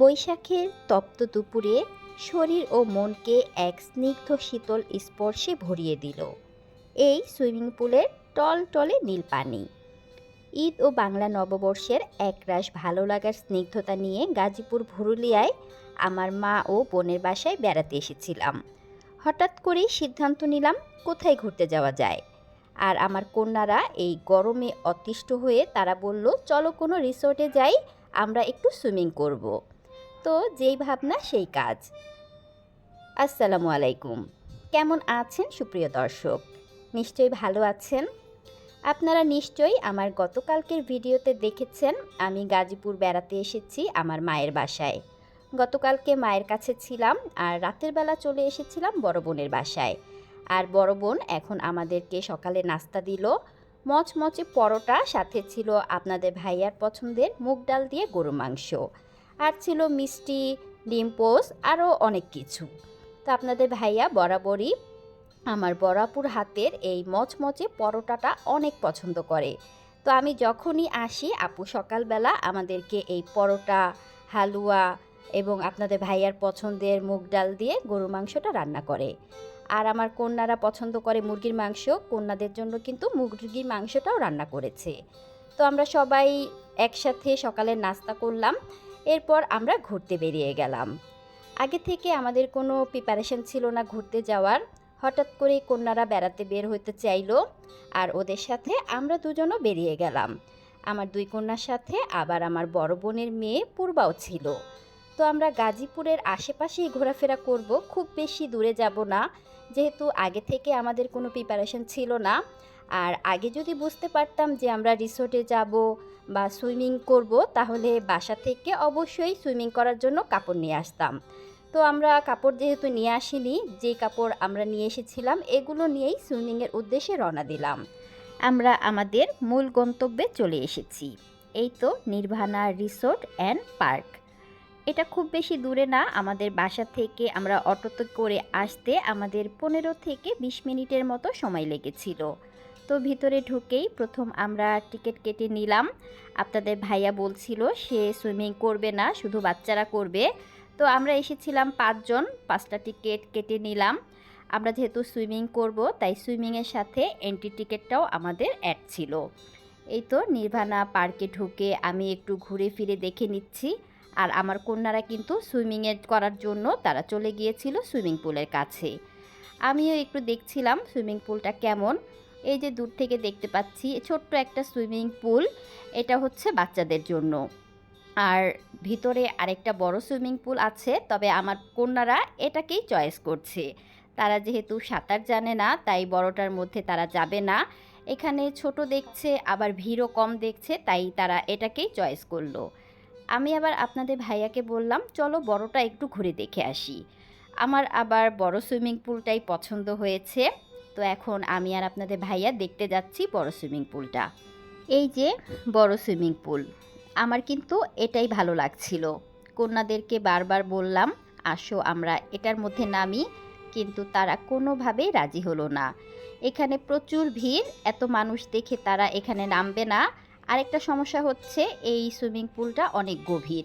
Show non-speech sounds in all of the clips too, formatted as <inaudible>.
বৈশাখের তপ্ত দুপুরে শরীর ও মনকে এক স্নিগ্ধ শীতল স্পর্শে ভরিয়ে দিল। এই সুইমিং পুলের টল টলে নীল পানি। ঈদ ও বাংলা নববর্ষের একরাশ ভালো লাগার স্নিগ্ধতা নিয়ে গাজীপুর ভুরুলিয়ায় আমার মা ও বোনের বাসায় বেড়াতে এসেছিলাম। হঠাৎ করেই সিদ্ধান্ত নিলাম, কোথায় ঘুরতে যাওয়া যায়? আর আমার কন্যারা এই গরমে অতিষ্ঠ হয়ে তারা বলল, চলো কোনো রিসোর্টে যাই, আমরা একটু সুইমিং করব। তো যেই ভাবনা, সেই কাজ। আসসালামু আলাইকুম। কেমন আছেন সুপ্রিয় দর্শক? নিশ্চয়ই ভালো আছেন? আপনারা নিশ্চয়ই আমার গতকালকের ভিডিওতে দেখেছেন, আমি গাজীপুর বেড়াতে এসেছি আমার মায়ের বাসায়। গতকালকে মায়ের কাছে ছিলাম আর রাতের বেলা চলে এসেছিলাম বড় বোনের বাসায়। আর বড় বোন এখন আমাদেরকে সকালে নাস্তা দিল, মচমচে পরোটা, সাথে ছিল আপনাদের ভাইয়ার পছন্দের মুগ ডাল দিয়ে গরু মাংস। আর ছিল মিষ্টি, ডিম আরও অনেক কিছু। তো আপনাদের ভাইয়া বরাবরই আমার বরাপুর হাতের এই মচমচে পরোটাটা অনেক পছন্দ করে। তো আমি যখনই আসি, আপু সকালবেলা আমাদেরকে এই পরোটা, হালুয়া এবং আপনাদের ভাইয়ার পছন্দের মুগ ডাল দিয়ে গরু মাংসটা রান্না করে। আর আমার কন্যারা পছন্দ করে মুরগির মাংস, কন্যাদের জন্য কিন্তু মুরগির মাংসটাও রান্না করেছে। তো আমরা সবাই একসাথে সকালে নাস্তা করলাম। এরপর আমরা ঘুরতে বেরিয়ে গেলাম। আগে থেকে আমাদের কোনো প্রিপারেশন ছিল না ঘুরতে যাওয়ার। হঠাৎ করে কন্যারা বেড়াতে বের হতে চাইলো আর ওদের সাথে আমরা দুজনও বেরিয়ে গেলাম। আমার দুই কন্যার সাথে আবার আমার বড় বোনের মেয়ে পূর্বাও ছিল। তো আমরা গাজীপুরের আশেপাশেই ঘোরাফেরা করব, খুব বেশি দূরে যাব না। যেহেতু আগে থেকে আমাদের কোনো প্রিপারেশন ছিল না। আর আগে যদি বুঝতে পারতাম যে আমরা রিসোর্টে যাব বা সুইমিং করব, তাহলে বাসা থেকে অবশ্যই সুইমিং করার জন্য কাপড় নিয়ে আসতাম। তো আমরা কাপড় যেহেতু নিয়ে আসিনি, যে কাপড় আমরা নিয়ে এসেছিলাম, এগুলো নিয়েই সুইমিংয়ের উদ্দেশ্যে রওনা দিলাম। আমরা আমাদের মূল গন্তব্যে চলে এসেছি। এই তো নির্ভানা রিসোর্ট অ্যান্ড পার্ক। এটা খুব বেশি দূরে না, আমাদের বাসা থেকে আমরা অটোতে করে আসতে আমাদের পনেরো থেকে বিশ মিনিটের মতো সময় লেগেছিল। তো ভিতরে ঢুকেই প্রথম আমরা টিকিট কেটে নিলাম। আপনাদের ভাইয়া বলছিল, সে সুইমিং করবে না, শুধু বাচ্চারা করবে। তো আমরা এসেছিলাম পাঁচজন, পাঁচটা টিকিট কেটে নিলাম। আমরা যেহেতু সুইমিং করব, তাই সুইমিংয়ের সাথে এন্ট্রি টিকিটটাও আমাদের অ্যাড ছিল। এই তো নির্ভানা পার্কে ঢুকে আমি একটু ঘুরে ফিরে দেখে নিচ্ছি। আর আমার কন্যারা কিন্তু সুইমিংয়ে করার জন্য তারা চলে গিয়েছিল সুইমিং পুলের কাছে। আমিও একটু দেখছিলাম সুইমিং পুলটা কেমন। এই যে দূর থেকে দেখতে পাচ্ছি ছোট্ট একটা সুইমিং পুল, এটা হচ্ছে বাচ্চাদের জন্য। আর ভিতরে আরেকটা বড় সুইমিং পুল আছে, তবে আমার কন্যারা এটাকেই চয়েস করছে। তারা যেহেতু সাঁতার জানে না, তাই বড়টার মধ্যে তারা যাবে না। এখানে ছোট দেখছে, আবার ভিড়ও কম দেখছে, তাই তারা এটাকেই চয়েস করল। আমি আবার আপনাদের ভাইয়াকে বললাম, চলো বড়টা একটু ঘুরে দেখে আসি। আমার আবার বড় সুইমিং পুলটাই পছন্দ হয়েছে। তো এখন আমি আর আপনাদের ভাইয়া দেখতে যাচ্ছি বড় সুইমিং পুলটা। এই যে বড় সুইমিং পুল, আমার কিন্তু এটাই ভালো লাগছিল। কন্যাদেরকে বারবার বললাম, আসো, আমরা এটার মধ্যে নামি। কিন্তু তারা কোনোভাবেই রাজি হলো না। এখানে প্রচুর ভিড়, এত মানুষ দেখে তারা এখানে নামবে না। আরেকটা সমস্যা হচ্ছে, এই সুইমিং পুলটা অনেক গভীর।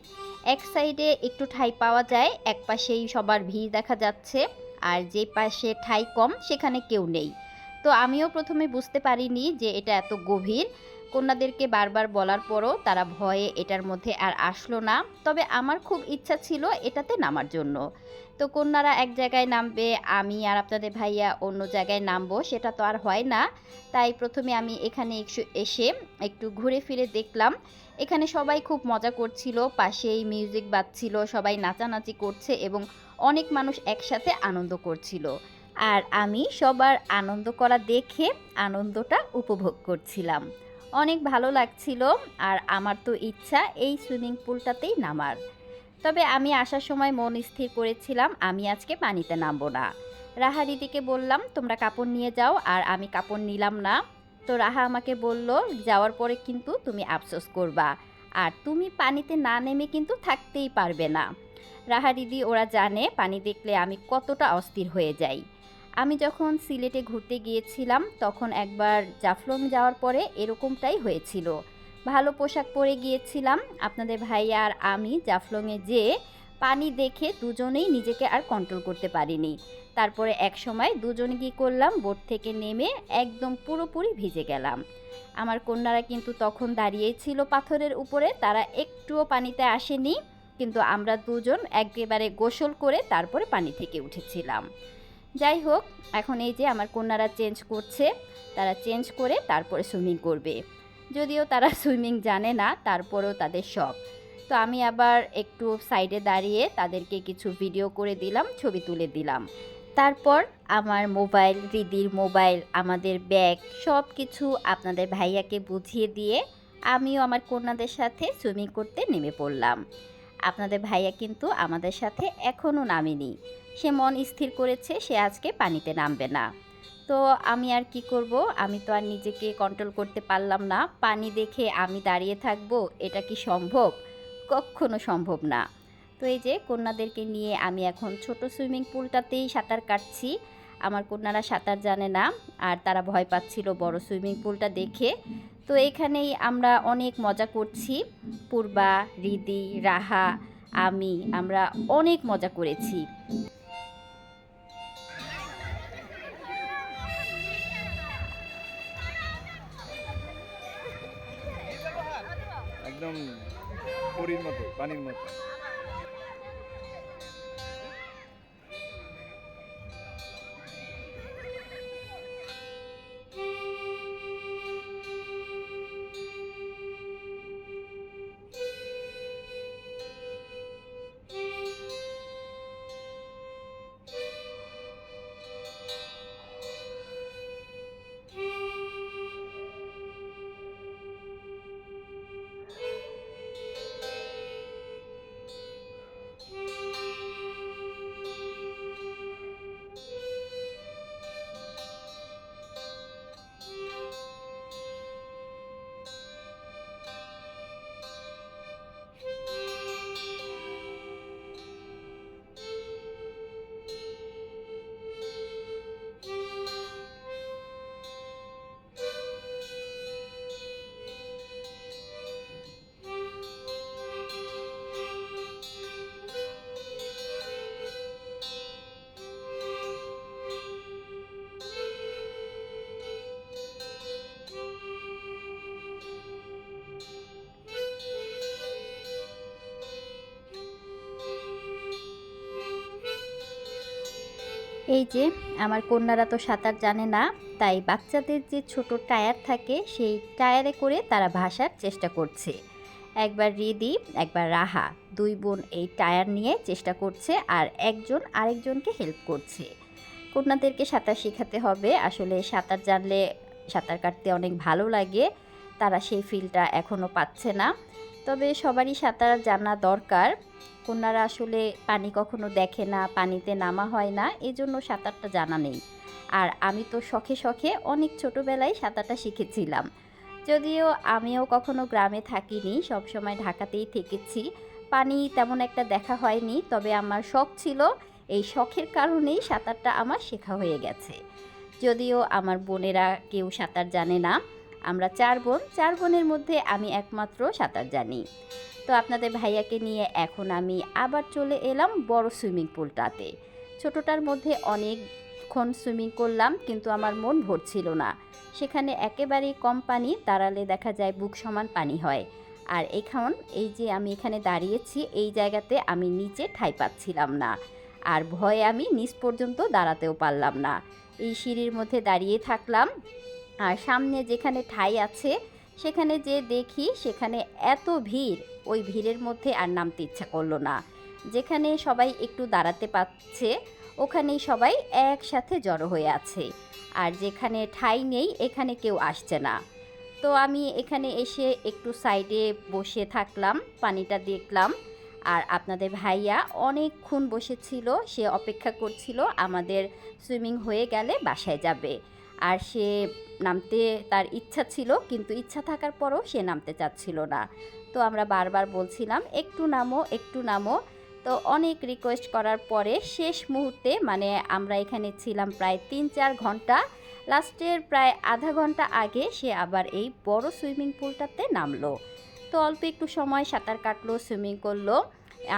এক সাইডে একটু ঠাই পাওয়া যায় এক পাশেই সবার ভিড় দেখা যাচ্ছে। আর যে পাশে ঠাই কম, সেখানে কেউ নেই। তো আমিও প্রথমে বুঝতে পারিনি যে এটা এত গভীর। কন্যাদেরকে বারবার বলার পরও তারা ভয়ে এটার মধ্যে আর আসলো না। তবে আমার খুব ইচ্ছা ছিল এটাতে নামার জন্য। তো কন্যারা এক জায়গায় নামবে, আমি আর আপনাদের ভাইয়া অন্য জায়গায় নামবো, সেটা তো আর হয় না। তাই প্রথমে আমি এখানে একটু এসে একটু ঘুরে ফিরে দেখলাম। এখানে সবাই খুব মজা করছিল, পাশেই মিউজিক বাজছিল, সবাই নাচানাচি করছে এবং অনেক মানুষ একসাথে আনন্দ করছিল। আর আমি সবার আনন্দ করা দেখে আনন্দটা উপভোগ করছিলাম। অনেক ভালো লাগছিল আর আমার তো ইচ্ছা এই সুইমিং পুলটাতেই নামার। তবে আমি আসার সময় মন স্থির করেছিলাম, আমি আজকে পানিতে নামবো না। রাহা দিদিকে বললাম, তোমরা কাপড় নিয়ে যাও। আর আমি কাপড় নিলাম না। তো রাহা আমাকে বলল, যাওয়ার পরে কিন্তু তুমি আফসোস করবা। আর তুমি পানিতে না নেমে কিন্তু থাকতেই পারবে না। রাহা দিদি, ওরা জানে, পানি দেখলে আমি কতটা অস্থির হয়ে যাই। আমি যখন সিলেটে ঘুরতে গিয়েছিলাম, তখন একবার জাফলং যাওয়ার পরে এরকমটাই হয়েছিল। ভালো পোশাক পরে গিয়েছিলাম। আপনাদের ভাইয়া আর আমি জাফলংয়ে যেয়ে পানি দেখে দুজনেই নিজেকে আর কন্ট্রোল করতে পারিনি। তারপরে এক সময় দুজনে কী করলাম, বোট থেকে নেমে একদম পুরোপুরি ভিজে গেলাম। আমার কন্যারা কিন্তু তখন দাঁড়িয়েই ছিল পাথরের উপরে, তারা একটুও পানিতে আসেনি। কিন্তু আমরা দুজন একেবারে গোসল করে তারপরে পানি থেকে উঠেছিলাম। যাই হোক, এখন এই যে আমার কন্যারা চেঞ্জ করছে, তারা চেঞ্জ করে তারপরে সুইমিং করবে। যদিও তারা <laughs> সুইমিং জানে না, তারপরেও তাদের শখ। তো আমি আবার একটু সাইডে দাঁড়িয়ে তাদেরকে কিছু ভিডিও করে দিলাম, ছবি তুলে দিলাম। তারপর আমার মোবাইল, রিদির মোবাইল, আমাদের ব্যাগ সব কিছু আপনাদের ভাইয়াকে বুঝিয়ে দিয়ে আমিও আমার কন্যাদের সাথে সুইমিং করতে নেমে পড়লাম। আপনাদের ভাইয়া কিন্তু আমাদের সাথে এখনও নামেনি। সে মন স্থির করেছে, সে আজকে পানিতে নামবে না। তো আমি আর কি করব? আমি তো আর নিজেকে কন্ট্রোল করতে পারলাম না। পানি দেখে আমি দাঁড়িয়ে থাকব, এটা কি সম্ভব? কখনো সম্ভব না। তো এই যে কন্যাদেরকে নিয়ে আমি এখন ছোট সুইমিং পুলটাতেই সাঁতার কাটছি। আমার কন্যারা সাঁতার জানে না, আর তারা ভয় পাচ্ছিল বড় সুইমিং পুলটা দেখে। তো এখানেই আমরা অনেক মজা করছি। পূর্বা, রিদি, রাহা, আমি, আমরা অনেক মজা করেছি। একদম মতো, পানির মতো। এই যে, আমার কন্যারা তো সাঁতার জানে না, তাই বাচ্চাদের যে ছোট টায়ার থাকে, সেই টায়ারে করে তারা ভাসার চেষ্টা করছে। একবার রিদি, একবার রাহা, দুই বোন এই টায়ার নিয়ে চেষ্টা করছে আর একজন আরেকজনকে হেল্প করছে। কন্যাদেরকে সাঁতার শেখাতে হবে, আসলে সাঁতার জানলে সাঁতার কাটতে অনেক ভালো লাগে, তারা সেই ফিলটা এখনও পাচ্ছে না। তবে সবারই সাঁতার জানা দরকার। কন্যারা আসলে পানি কখনো দেখে না, পানিতে নামা হয় না, এজন্য সাঁতারটা জানা নেই। আর আমি তো শখে শখে অনেক ছোটোবেলায় সাঁতারটা শিখেছিলাম। যদিও আমিও কখনো গ্রামে থাকিনি সবসময় ঢাকাতেই থেকেছি। পানি তেমন একটা দেখা হয়নি, তবে আমার শখ ছিল, এই শখের কারণেই সাঁতারটা আমার শেখা হয়ে গেছে। যদিও আমার বোনেরা কেউ সাঁতার জানে না, আমরা চার বোন, চার বোনের মধ্যে আমি একমাত্র সাঁতার জানি। তো আপনাদের ভাইয়াকে নিয়ে এখন আমি আবার চলে এলাম বড় সুইমিং পুলটাতে। ছোটোটার মধ্যে অনেকক্ষণ সুইমিং করলাম, কিন্তু আমার মন ভরছিল না। সেখানে একেবারেই কম পানি, দাঁড়ালে দেখা যায় বুক সমান পানি হয়। আর এখন এই যে আমি এখানে দাঁড়িয়েছি, এই জায়গাতে আমি নিচে ঠাই পাচ্ছিলাম না। আর ভয়ে আমি নিচ পর্যন্ত দাঁড়াতেও পারলাম না। এই সিঁড়ির মধ্যে দাঁড়িয়ে থাকলাম। আর সামনে যেখানে ঠাই আছে, সেখানে যে দেখি সেখানে এত ভিড়। ওই ভিড়ের মধ্যে আর নামতে ইচ্ছা করল না। যেখানে সবাই একটু দাঁড়াতে পাচ্ছে ওখানেই সবাই একসাথে জড়ো হয়ে আছে। আর যেখানে ঠাই নেই, এখানে কেউ আসছে না। তো আমি এখানে এসে একটু সাইডে বসে থাকলাম, পানিটা দেখলাম। আর আপনাদের ভাইয়া অনেকক্ষণ বসেছিল, সে অপেক্ষা করছিল, আমাদের সুইমিং হয়ে গেলে বাসায় যাবে। আর সে নামতে তার ইচ্ছা ছিল, কিন্তু ইচ্ছা থাকার পরও সে নামতে চাচ্ছিল না। তো আমরা বারবার বলছিলাম, একটু নামো একটু নামো। তো অনেক রিকোয়েস্ট করার পরে শেষ মুহূর্তে মানে আমরা এখানে ছিলাম প্রায় তিন চার ঘণ্টা, লাস্টের প্রায় আধা ঘণ্টা আগে সে আবার এই বড় সুইমিং পুলটাতে নামলো। তো অল্প একটু সময় সাঁতার কাটলো, সুইমিং করল,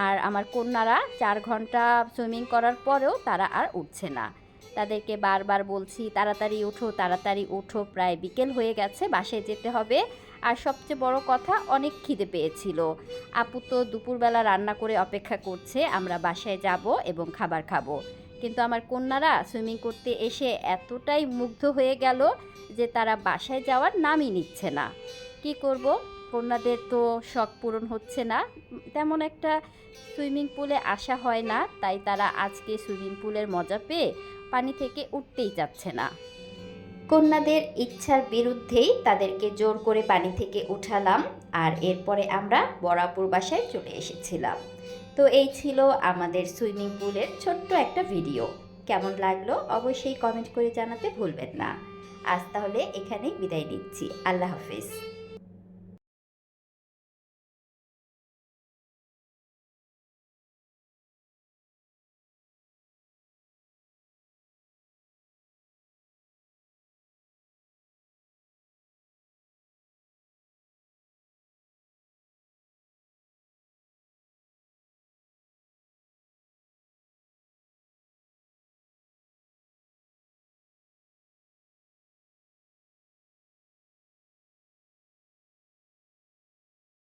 আর আমার কন্যারা চার ঘণ্টা সুইমিং করার পরেও তারা আর উঠছে না। তাদেরকে বারবার বলছি, তাড়াতাড়ি ওঠো তাড়াতাড়ি ওঠো, প্রায় বিকেল হয়ে গেছে, বাসায় যেতে হবে। আর সবচেয়ে বড় কথা, অনেক খিদে পেয়েছিল। আপু তো দুপুরবেলা রান্না করে অপেক্ষা করছে, আমরা বাসায় যাব এবং খাবার খাব। কিন্তু আমার কন্যারা সুইমিং করতে এসে এতটাই মুগ্ধ হয়ে গেল যে তারা বাসায় যাওয়ার নামই নিচ্ছে না। কি করব? কন্যাদের তো শখ পূরণ হচ্ছে না। তেমন একটা সুইমিং পুলে আসা হয় না, তাই তারা আজকে সুইমিং পুলের মজা পেয়ে পানি থেকে উঠতেই যাচ্ছে না। কন্যাদের ইচ্ছার বিরুদ্ধেই তাদেরকে জোর করে পানি থেকে উঠালাম আর এরপরে আমরা বরাপুর বাসায় চলে এসেছিলাম। তো এই ছিল আমাদের সুইমিং পুলের ছোট্ট একটা ভিডিও। কেমন লাগল অবশ্যই কমেন্ট করে জানাতে ভুলবেন না। আজ তাহলে এখানেই বিদায় নিচ্ছি। আল্লাহ হাফিজ।